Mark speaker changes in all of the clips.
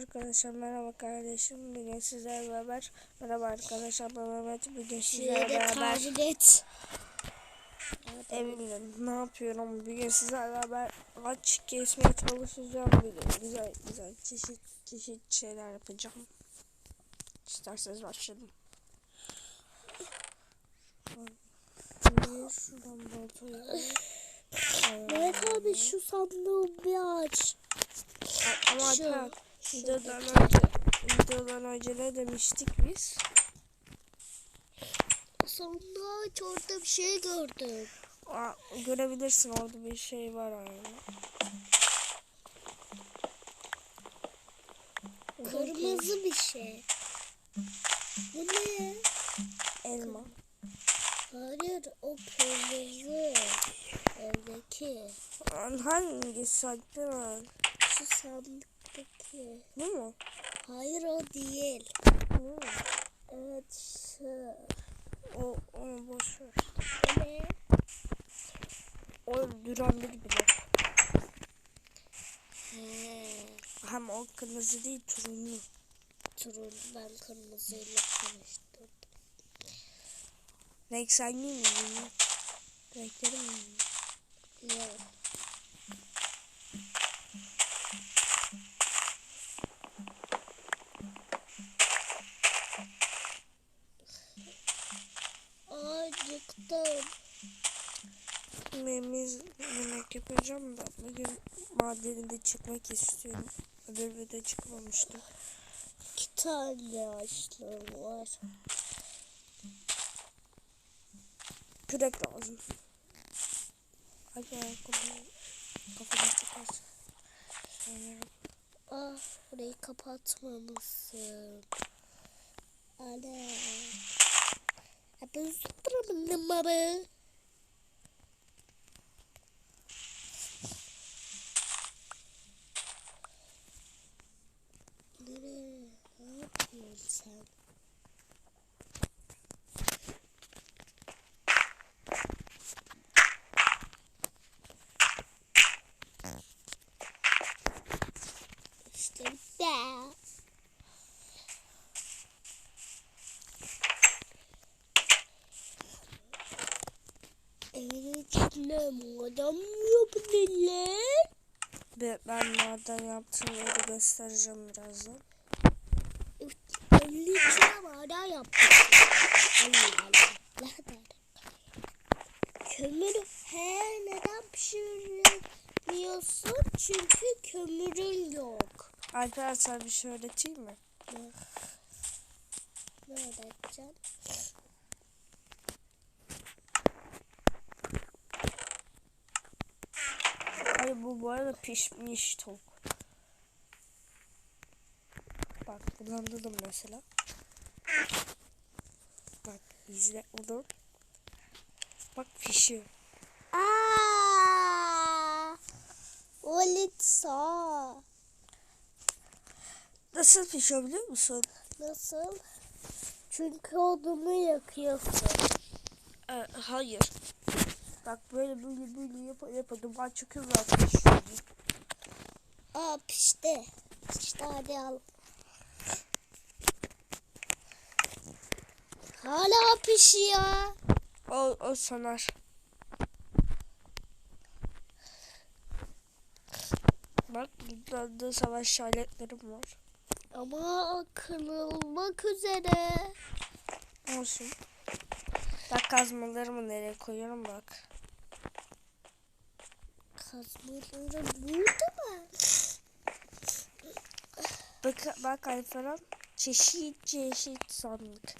Speaker 1: arkadaşlar, merhaba kardeşim. Bugün sizlerle beraber, merhaba arkadaşlar, ben Mehmet. Bugün sizlerle beraber
Speaker 2: et.
Speaker 1: evimde ne yapıyorum? Bugün sizlerle beraber aç kesmeye çalışacağım. Bugün güzel güzel çeşit çeşit şeyler yapacağım. İsterseniz başlayalım. Şuradan baltayı
Speaker 2: Mehmet abi şu sandığı bir aç.
Speaker 1: Ama
Speaker 2: şu
Speaker 1: videodan önce videodan önce ne demiştik biz?
Speaker 2: Sandığı aç orada bir şey gördüm.
Speaker 1: Aa, görebilirsin orada bir şey var aynı.
Speaker 2: Kırmızı bir şey. Bu ne?
Speaker 1: Elma.
Speaker 2: Hayır o kırmızı. Evdeki.
Speaker 1: Hangisi Alper?
Speaker 2: Şu sandıktaki.
Speaker 1: Bu mu?
Speaker 2: Hayır o değil.
Speaker 1: Bu.
Speaker 2: Evet.
Speaker 1: O, onu boş ver.
Speaker 2: Ne?
Speaker 1: Öldüren bir bile.
Speaker 2: He.
Speaker 1: Hem o kırmızı değil turuncu.
Speaker 2: Turun ben kırmızıyla karıştırdım.
Speaker 1: Renk sen mi. Renkleri mi bilmiyorum. Yemeğimiz yemek yapacağım da bugün madeninde çıkmak istiyorum. Öbür videoda çıkmamıştım.
Speaker 2: İki tane ağaçlarım var.
Speaker 1: Kürek lazım. Hadi ayakkabı kafana çıkarsın. Sonra
Speaker 2: Ah burayı kapatmamışsın. Ana. Ben zıpırım numara. Nereye? Ne yapıyorsun sen? İşte bitti. İçinde adam yapıyorlar.
Speaker 1: Ve ben maden yaptığım yeri göstereceğim birazdan.
Speaker 2: Evin içinde adam yapmışlar. Allah Allah. Kömür he neden pişirmiyorsun? Çünkü kömürün yok.
Speaker 1: Sana bir şey öğreteyim mi?
Speaker 2: Ne? Ne öğreteceğim?
Speaker 1: Ay bu bu arada pişmiş tavuk. Bak bulandırdım mesela. Bak izle onu. Bak pişiyor.
Speaker 2: Aa! Olitsa.
Speaker 1: Nasıl pişiyor biliyor musun?
Speaker 2: Nasıl? Çünkü odunu yakıyorsun.
Speaker 1: Ee, hayır. Bak böyle böyle böyle yapa yapa duman çıkıyor ve pişiyor.
Speaker 2: Aa pişti. Pişti hadi al. Hala pişiyor.
Speaker 1: O, o sanar. Bak burada da savaş aletlerim var.
Speaker 2: Ama kırılmak üzere.
Speaker 1: Olsun. Bak kazmalarımı nereye koyuyorum bak.
Speaker 2: Kazmaları burada mı?
Speaker 1: Bak, bak Alperen çeşit çeşit sandık.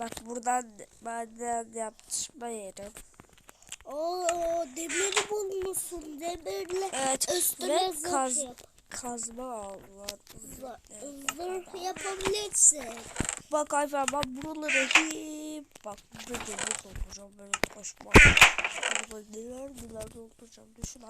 Speaker 1: Bak buradan maden yapma yeri.
Speaker 2: Oo demiri bulmuşsun. Demirle
Speaker 1: Evet
Speaker 2: üstüne
Speaker 1: ve kaz,
Speaker 2: yap.
Speaker 1: kazma var.
Speaker 2: Zırh yapabilirsin.
Speaker 1: Bak Alperen ben buraları hep bak burada delik olacağım böyle koşma. Burada neler neler dolduracağım. Düşün.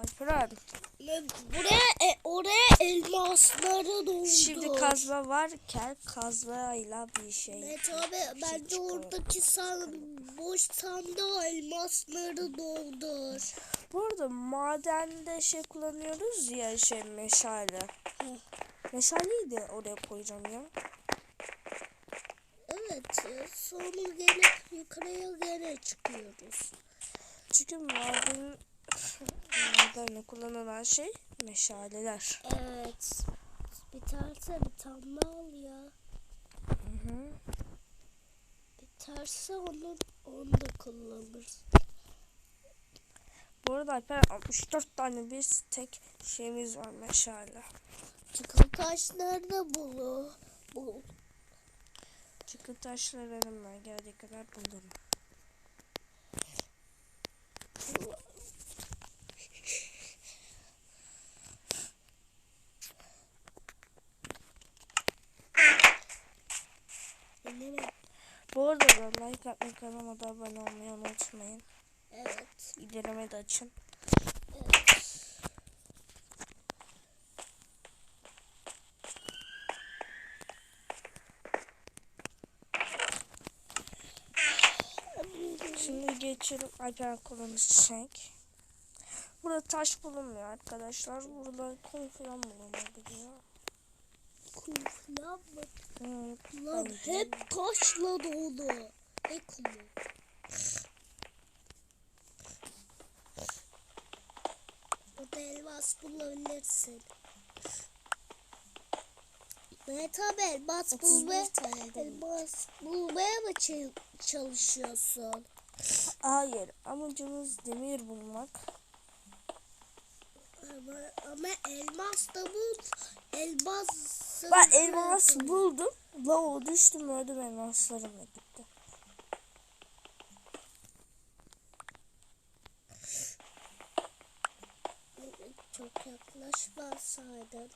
Speaker 2: Ve Buraya e, oraya elmasları doldur.
Speaker 1: Şimdi kazma varken kazmayla bir şey.
Speaker 2: Evet abi bence
Speaker 1: çıkar.
Speaker 2: oradaki san, boş sandığa elmasları doldur.
Speaker 1: Bu arada madende şey kullanıyoruz ya şey meşale.
Speaker 2: Hı.
Speaker 1: Meşaleyi de oraya koyacağım ya.
Speaker 2: Evet. e, Sonra gene yukarıya gene çıkıyoruz.
Speaker 1: Çünkü maden madende kullanılan şey meşaleler.
Speaker 2: Evet. Biterse bir tane al ya.
Speaker 1: Hı hı.
Speaker 2: Biterse onu, onu da kullanırız.
Speaker 1: Bu arada Alper 64 tane biz tek şeyimiz var meşale.
Speaker 2: Çıkın taş nerede bulu? Bul.
Speaker 1: Çıkı taşları elimden geldiği kadar bulurum. Bu arada da like atmayı kanalıma da abone olmayı unutmayın.
Speaker 2: Evet.
Speaker 1: İlerleme de açın.
Speaker 2: Evet.
Speaker 1: Geçelim Alper kolunu çiçek. Burada taş bulunmuyor arkadaşlar. Burada kum falan bulunabiliyor.
Speaker 2: Kum falan mı?
Speaker 1: Hmm,
Speaker 2: Lan hep taşla dolu. Ne kumu? Burada elmas bulabilirsin. Ne tabi elmas
Speaker 1: 31
Speaker 2: bulmaya, elmas bulmaya mı çalışıyorsun?
Speaker 1: Hayır amacımız demir bulmak.
Speaker 2: Ama, ama elmas da bul. Elmas.
Speaker 1: Ben elmas buldum. Lavuğu düştüm öldüm elmaslarımla gitti.
Speaker 2: Çok yaklaşmasaydın.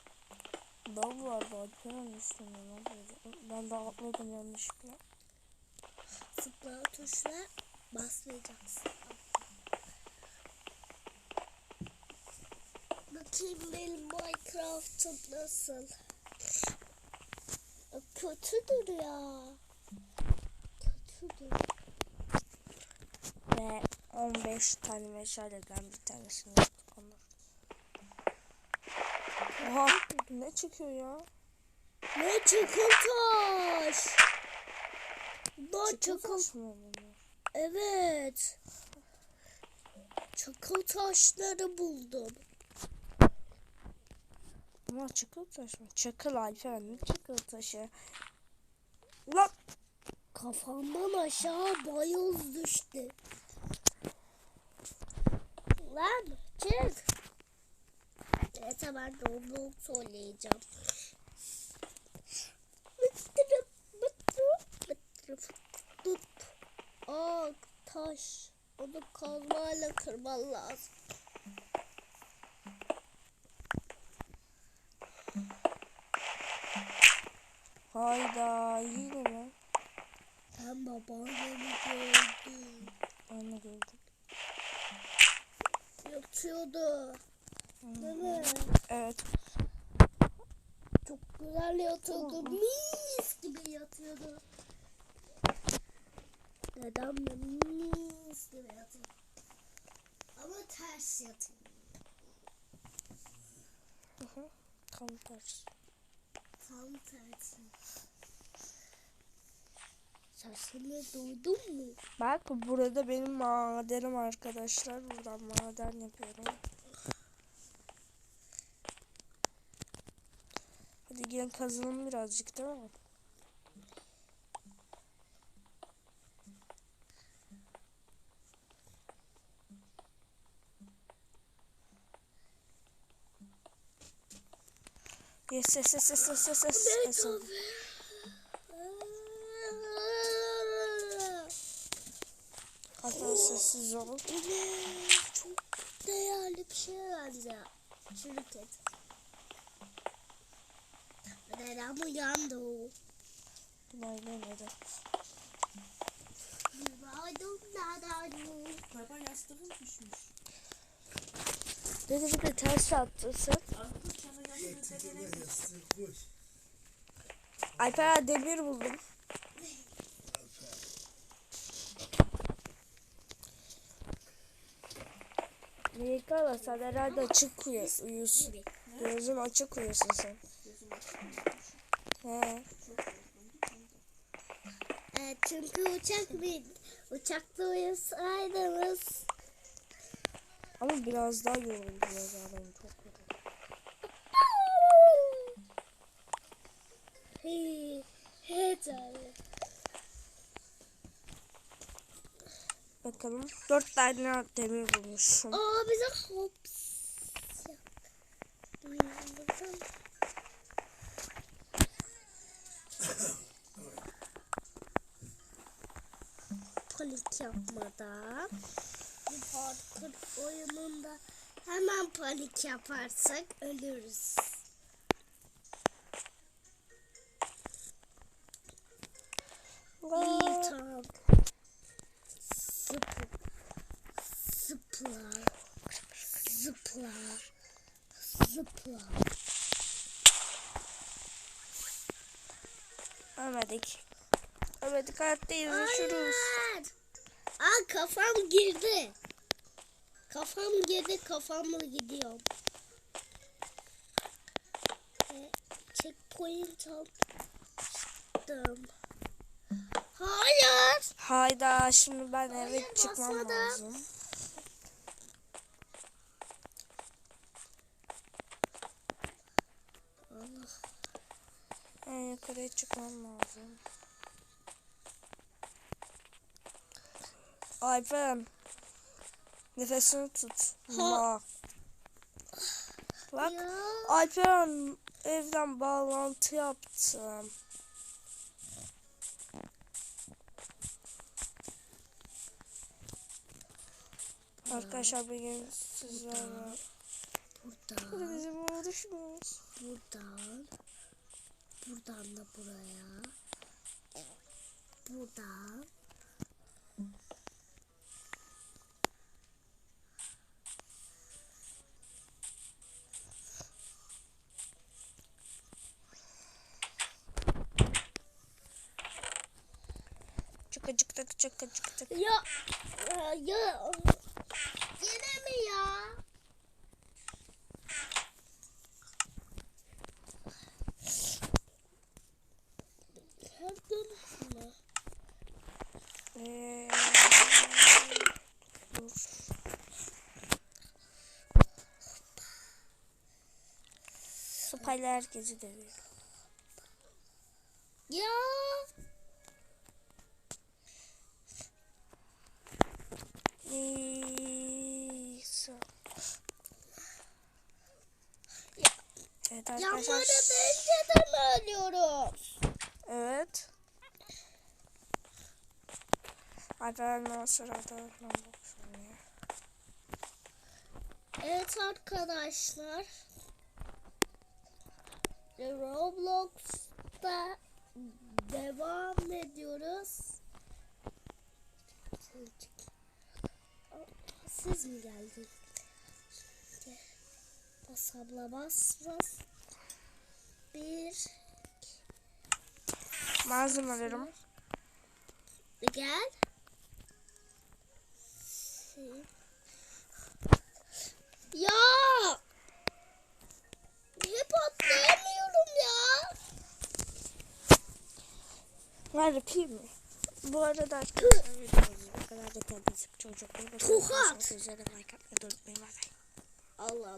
Speaker 1: Lav Alper'in üstünde. ne yapacağım? Ben de atladım yanlışlıkla.
Speaker 2: Zıpla tuşla basmayacaksın. Bakayım benim Minecraft'ım nasıl? Kötüdür ya. Kötüdür.
Speaker 1: Ve 15 tane meşaleden bir tanesini onlar. Oha ne çıkıyor ya?
Speaker 2: Ne taş?
Speaker 1: Çıkıyor taş mı bunlar?
Speaker 2: Evet. Çakıl taşları buldum.
Speaker 1: Ama çakıl taş mı? Çakıl Alper ne çakıl taşı? Lan
Speaker 2: Kafamdan aşağı bayoz düştü. Lan çık. Neyse ben Roblox oynayacağım. Mıttırıp mıttırıp mıttırıp. Aa taş. Onu kazmayla kırman lazım.
Speaker 1: hayda iyi mi?
Speaker 2: Ben babaannemi gördüm.
Speaker 1: Ben de gördüm.
Speaker 2: Yatıyordu. Değil mi?
Speaker 1: Evet.
Speaker 2: Çok güzel yatıyordu. Mis gibi yatıyordu. Dedem de mis gibi yatıyordu. Ama ters yatıyor.
Speaker 1: Tam tersi.
Speaker 2: Tam tersi. Sesini duydun mu?
Speaker 1: Bak burada benim madenim arkadaşlar. Buradan maden yapıyorum. Hadi gelin kazalım birazcık değil mi? Yes yes yes yes yes yes yes. Yes. Hatta sessiz olun.
Speaker 2: Çok değerli bir şey bence. Çürük et. Dedem uyandı.
Speaker 1: Günaydın neden?
Speaker 2: Günaydın dedem.
Speaker 3: Baba yastığın düşmüş.
Speaker 1: Dede bir de ters attın sen. Alper demir buldum. Melika da sen herhalde açık uyu uyuyorsun. Gözün açık uyuyorsun sen. He.
Speaker 2: E, çünkü uçak bir uçakta uyusaydınız.
Speaker 1: Ama biraz daha yoruldu ya çok Bakalım. Dört tane demir bulmuşum.
Speaker 2: Aa bize hops. Panik yapmadan bu parkur oyununda hemen panik yaparsak ölürüz. Zıpla. Zıpla. Zıpla.
Speaker 1: Ölmedik. Ölmedik hayattayız. Yaşıyoruz.
Speaker 2: Aa kafam girdi. Kafam girdi kafamla gidiyorum. Ve checkpoint aldım. Hayır.
Speaker 1: Hayda şimdi ben eve çıkmam lazım.
Speaker 2: Allah.
Speaker 1: En yukarıya çıkmam lazım. Alperen. Nefesini tut. Ma. Bak. Alperen evden bağlantı yaptım. Arkadaşlar bugün sizlerle
Speaker 2: Buradan.
Speaker 1: bizim uğraşmıyoruz.
Speaker 2: Buradan. Buradan da buraya. Buradan.
Speaker 1: Çok acıktık çok acıktık.
Speaker 2: Ya. Ya. ya. Yine mi ya?
Speaker 1: Sopayla herkesi dövüyor.
Speaker 2: Ya.
Speaker 1: Neyse. Evet arkadaşlar.
Speaker 2: bence de mi ölüyoruz?
Speaker 1: Evet. Alperen sırada ya.
Speaker 2: Evet arkadaşlar. Roblox'ta devam ediyoruz. Siz mi geldiniz? Bas abla bas bas. Bir.
Speaker 1: Malzemelerim.
Speaker 2: Gel. Ya!
Speaker 1: Ver yapayım mı? Bu arada arkadaşlar videomuz bu kadar da kendinize. Like atmayı unutmayın. Bay.
Speaker 2: Allah Allah.